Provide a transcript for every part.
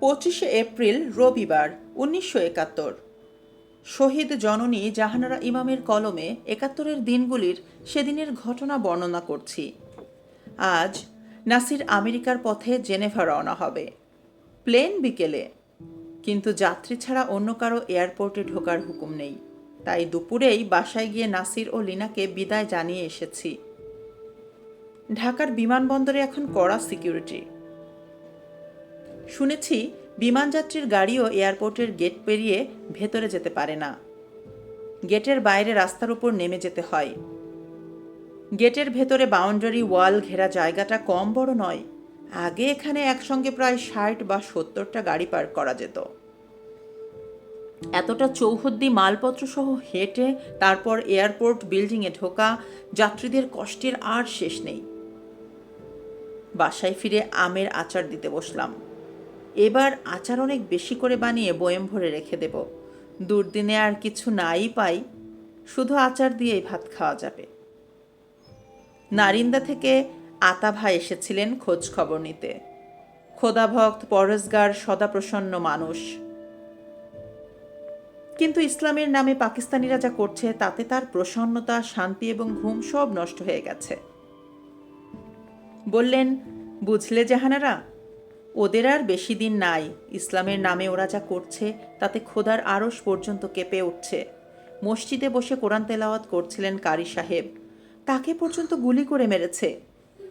পঁচিশে এপ্রিল রবিবার, উনিশশো একাত্তর। শহীদ জননী জাহানারা ইমামের কলমে একাত্তরের দিনগুলির সেদিনের ঘটনা বর্ণনা করছি। আজ নাসির আমেরিকার পথে জেনেভা রওনা হবে। প্লেন বিকেলে। কিন্তু যাত্রী ছাড়া অন্য কারও এয়ারপোর্টে ঢোকার হুকুম নেই। তাই দুপুরেই বাসায় গিয়ে নাসির ও লিনাকে বিদায় জানিয়ে এসেছি। ঢাকার বিমানবন্দরে এখন কড়া সিকিউরিটি। শুনেছি বিমানযাত্রীর গাড়িও এয়ারপোর্টের গেট পেরিয়ে ভেতরে যেতে পারে না। গেটের বাইরে রাস্তার উপর নেমে যেতে হয়। গেটের ভেতরে বাউন্ডারি ওয়াল ঘেরা জায়গাটা কম বড় নয়। আগে এখানে একসঙ্গে প্রায় ষাট বা সত্তরটা গাড়ি পার্ক করা যেত। এতটা চৌহদ্দি মালপত্র সহ হেঁটে তারপর এয়ারপোর্ট বিল্ডিংয়ে ঢোকা যাত্রীদের কষ্টের আর শেষ নেই। বাসায় ফিরে আমের আচার দিতে বসলাম। এবার আচার অনেক বেশি করে বানিয়ে বয়ম ভরে রেখে দেব। দুর্দিনে আর কিছু নাই পাই, শুধু আচার দিয়েই ভাত খাওয়া যাবে। নারিন্দা থেকে আতা ভাই এসেছিলেন খোঁজ খবর নিতে। খোদাভক্ত পরশগার সদাপ্রসন্ন মানুষ। কিন্তু ইসলামের নামে পাকিস্তানিরা যা করছে, তাতে তার প্রসন্নতা, শান্তি এবং ঘুম সব নষ্ট হয়ে গেছে। বললেন, বুঝলে জাহানারা ওদের আর বেশি দিন নাই। ইসলামের নামে ওরা যা করছে, তাতে খোদার আড়স পর্যন্ত কেঁপে উঠছে। মসজিদে বসে কোরআন তেলাওয়াত করছিলেন কারি সাহেব। তাকে পর্যন্ত গুলি করে মেরেছে।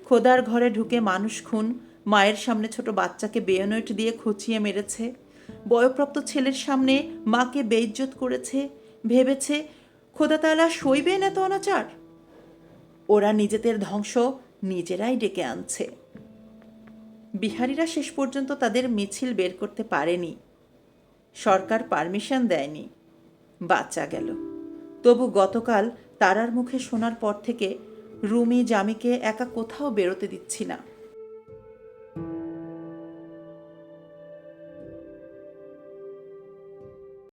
খোদার ঘরে ঢুকে মানুষ খুন, মায়ের সামনে ছোট বাচ্চাকে বেয়নেট দিয়ে খুঁচিয়ে মেরেছে, বয়প্রাপ্ত ছেলের সামনে মাকে বেইজ্জত করেছে, ভেবেছে, খোদা তালা সইবে না তো অনাচার? ওরা নিজেদের ধ্বংস নিজেরাই ডেকে আনছে। বিহারিরা শেষ পর্যন্ত তাদের মিছিল বের করতে পারেনি। সরকার পারমিশন দেয়নি। বাচ্চা গেল। তবু গতকাল তারার মুখে শোনার পর থেকে রুমি, জামিকে একা কোথাও বেরোতে দিচ্ছি না।